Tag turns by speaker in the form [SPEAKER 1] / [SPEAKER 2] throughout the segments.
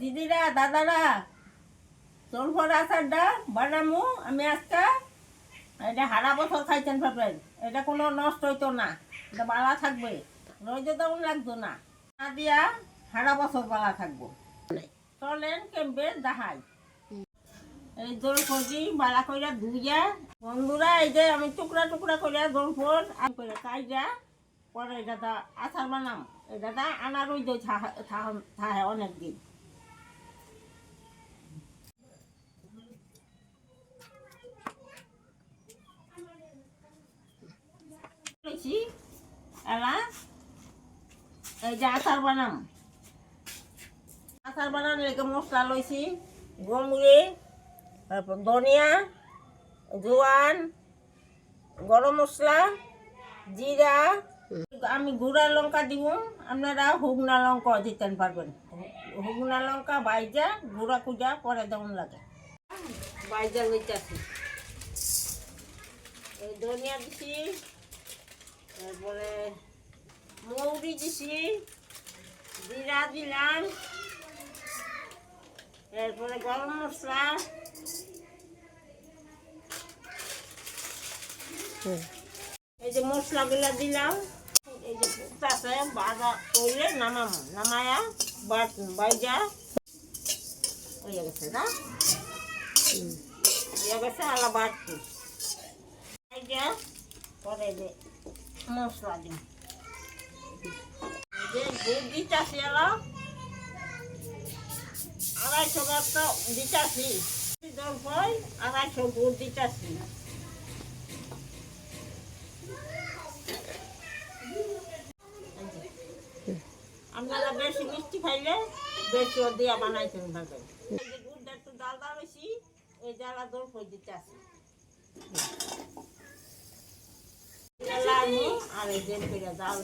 [SPEAKER 1] দিদিরা, দাদারা তোর আচারটা বানামু, আমি আজকে এটা হারা বছর খাইতেন পাবেন এটা কোনো নষ্ট হইতো না, এটা বালা থাকবে রইতে তেমন লাগতো না। না দিয়া হারা বছর বালা থাকব। চলেন কেমবে দেখাই এই দোল ফজি বালা কইরা ধুইয়া, বন্ধুরা, এই যে আমি টুকরা টুকরা কইরা দোল ফোর আমি করে কাইরা পরে এটা আচার বানাম। এটা দা আনার ওই দই থাকে অনেক দিন লইছি এলা? এই যে আচার বানাম। আচার বানানোর লেগে মশলা লইছি গমগুড়ি তারপর ধনিয়া জোয়ান গরম মশলা জিরা আমি গুঁড়া লঙ্কা দিব আপনারা হুগনা লঙ্কা দিতেন পারবেন। হুগনা লঙ্কা বাইজা, গুঁড়া কুজা, পরে দেওয়ান লাগে। বাইজা লইতেছি। ধনিয়া দিছি। তারপরে মৌরি দিছি জিরা দিলাম এরপরে গরম মশলা। এই যে মশলাগুলা দিলাম এই যে ফুটতাছে বাজা করলে নামাম নামায়া বাট বাইজা। হয়ে গেছে না? হয়ে গেছে আলা বাটছি পরে যে মশলা গুড় আপনারা বেশি মিষ্টি খাইলে বেশি দিয়া বানাইছেন ভাবে গুড়টা একটু ডাল ডাল বেশি এই জ্বালা দোল পয় দিতাছি আর এই দেড় করে ডাল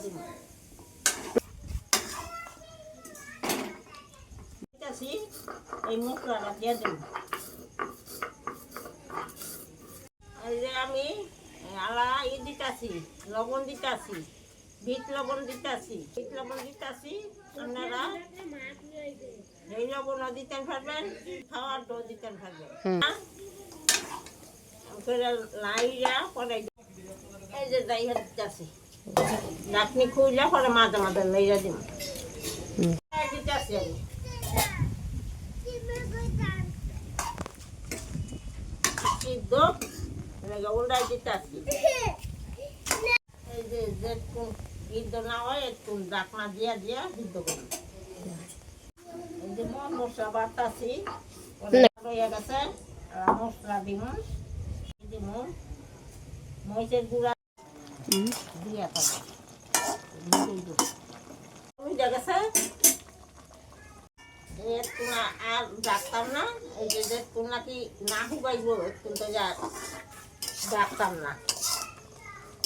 [SPEAKER 1] দিতাছি এই মশলাটা দিয়ে দেব এই যে আমি আলা ই দিতাছি লবণ দিতাছি বিট লবণ দিতাছি বিট লবণ দিতাছি আপনারা এই লবণও দিতেন পারবেন খাওয়ার তো দিতেন পারবেন করে লাইরা পরে এই যে যাই দিতাছি নাতনি খুইলা পরে মাঝে মাঝে লইয়া দিম দিতাছি আমি এনেকে উল্টাই দিতাছি এই যে যেরকম সিদ্ধ না হয় একটু ডাকনা দিয়া দিয়া সিদ্ধ করি এই যে মন মশলা বাটাছি রয়ে গেছে আর মশলা দিব দিব মহিষের গুঁড়া দিয়া থাকবে। গেছে। এই যে একটু নাকি না হুবাইব একটু যা ডাকতাম না।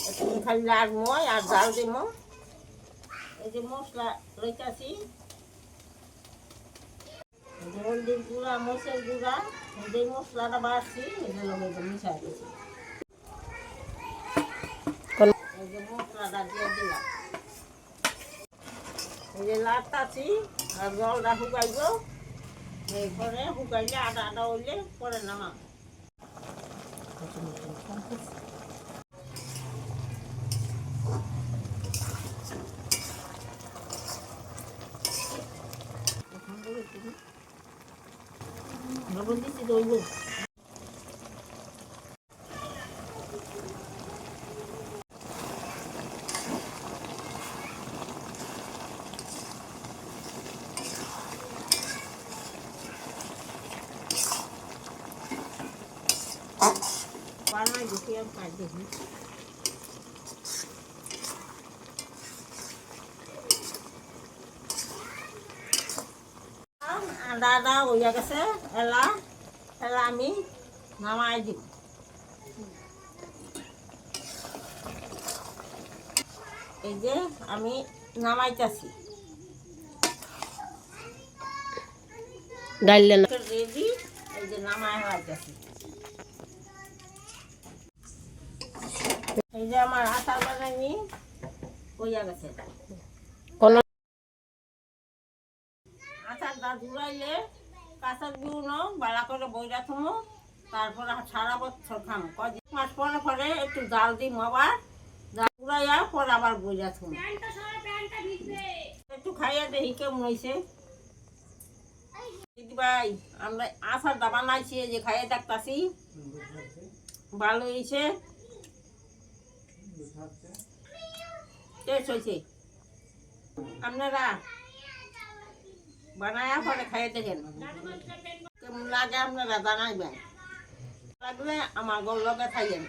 [SPEAKER 1] একটু খালি মই, আর জাল দিব এই যে মশলা লইতাছি। যে হলদির গুঁড়া, মরিচের গুঁড়া, যে মশলাটা বাড়ছি এটা লগে এই যে মশলাটা দিয়ে দিলাম। এই যে লাটতাছি জলটা শুকাইব এরপরে শুকাইলে আদা আদা হইলে পরে নামাম লবণ দিচ্ছি দইব বানাই দিচ্ছি আর কাজ দেখি আদা আদা হইয়া গেছে এলা এলা আমি নামাই দিম। এই যে আমি নামাইতেছি।
[SPEAKER 2] ডাইলে
[SPEAKER 1] রেডি এই যে নামাই হইতেছি যে আমার আচার বানাইনি হইয়া গেছে।
[SPEAKER 2] কোন
[SPEAKER 1] আচারটা আচার জুড়াইলে কাঁচার বিউন বাড়া করে বইরা থমো তারপরে সারা বছর খাম। কয় মাস পরে পরে একটু জাল দিম আবার জাল জুড়াইয়া পরে আবার বইরা থমো। একটু খাইয়া দেখি কেমন হয়েছে দিদি ভাই আমরা আচার দাবা নাইছি যে খাইয়ে দেখতাছি। ভালো হয়েছে টেস্ট হয়েছে আপনারা বানায়া পরে খাইয়ে দেখেন। কেমন লাগে আপনারা জানাইবেন। লাগলে আমার লগে খাইয়েন।